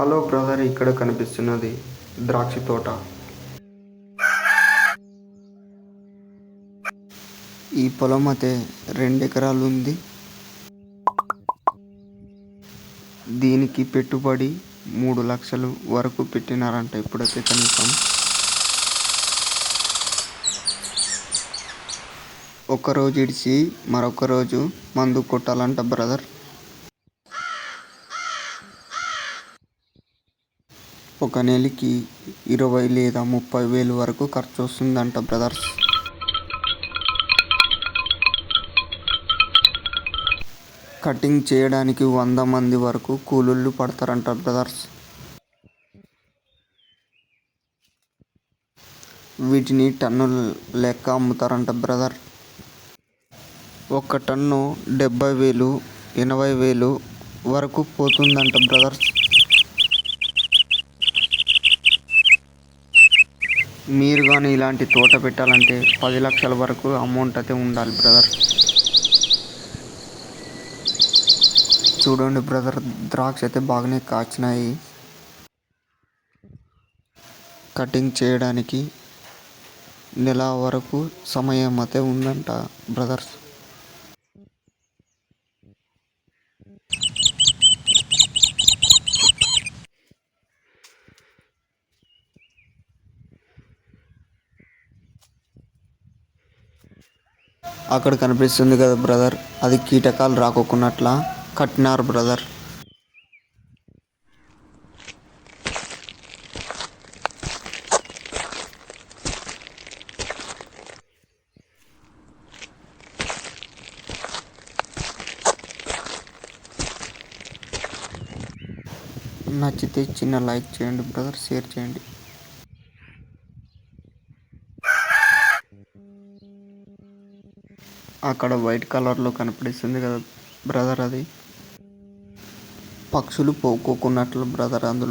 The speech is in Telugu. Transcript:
హలో బ్రదర్ ఇక్కడ కనిపిస్తున్నది ద్రాక్ష తోట. ఈ పొలం అయితే రెండు ఎకరాలు ఉంది. దీనికి పెట్టుబడి మూడు లక్షలు వరకు పెట్టినారంట ఇప్పుడైతే కనీసం. ఒక రోజు ఇడిచి మరొక రోజు మందు కొట్టాలంట బ్రదర్. ఒక నెలకి ఇరవై లేదా ముప్పై వేలు వరకు ఖర్చు వస్తుందంట బ్రదర్స్. కటింగ్ చేయడానికి వంద మంది వరకు కూలీళ్ళు పడతారంట బ్రదర్స్. వీటిని టన్ను లెక్క అమ్ముతారంట బ్రదర్. ఒక టన్ను డెబ్బై వేలు ఎనభై వేలు వరకు పోతుందంట బ్రదర్స్. మీరు కానీ ఇలాంటి తోట పెట్టాలంటే పది లక్షల వరకు అమౌంట్ అయితే ఉండాలి బ్రదర్. చూడండి బ్రదర్ ద్రాక్ష అయితే బాగానే కాచినాయి. కటింగ్ చేయడానికి నెల వరకు సమయం అయితే ఉందంట బ్రదర్స్. అక్కడ కనిపిస్తుంది కదా బ్రదర్ అది కీటకాలు రాకోకున్నట్లా కట్టినారు బ్రదర్. నచ్చితే చిన్న లైక్ చేయండి బ్రదర్ షేర్ చేయండి. అక్కడ వైట్ కలర్లో కనిపిస్తుంది కదా బ్రదర్ అది. పక్షులు పోకోకున్నట్లు బ్రదర్ అందులో